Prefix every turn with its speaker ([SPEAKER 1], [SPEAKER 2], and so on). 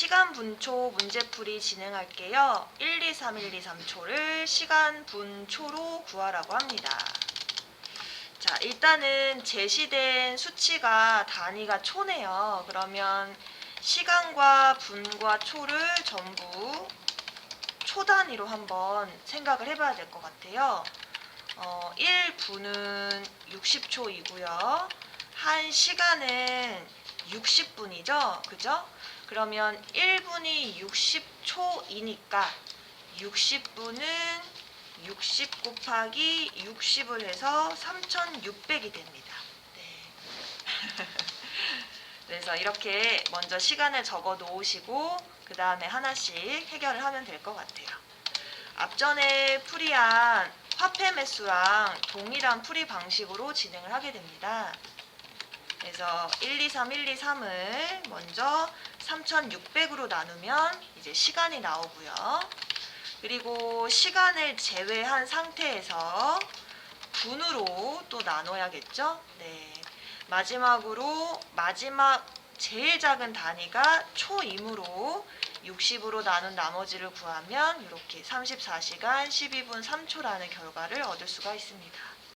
[SPEAKER 1] 시간 분초 문제풀이 진행할게요. 1, 2, 3, 1, 2, 3초를 시간 분초로 구하라고 합니다. 자, 일단은 제시된 수치가 단위가 초네요. 그러면 시간과 분과 초를 전부 초 단위로 한번 생각을 해봐야 될 것 같아요. 어, 1분은 60초이고요. 1시간은 60분이죠. 그죠? 그러면 1분이 60초이니까 60분은 60 곱하기 60을 해서 3600이 됩니다. 네. 그래서 이렇게 먼저 시간을 적어 놓으시고 그 다음에 하나씩 해결을 하면 될 것 같아요. 앞전에 풀이한 화폐 매수랑 동일한 풀이 방식으로 진행을 하게 됩니다. 그래서 1, 2, 3, 1, 2, 3을 먼저 3600으로 나누면 이제 시간이 나오고요. 그리고 시간을 제외한 상태에서 분으로 또 나눠야겠죠? 네. 마지막으로 마지막 제일 작은 단위가 초이므로 60으로 나눈 나머지를 구하면 이렇게 34시간 12분 3초라는 결과를 얻을 수가 있습니다.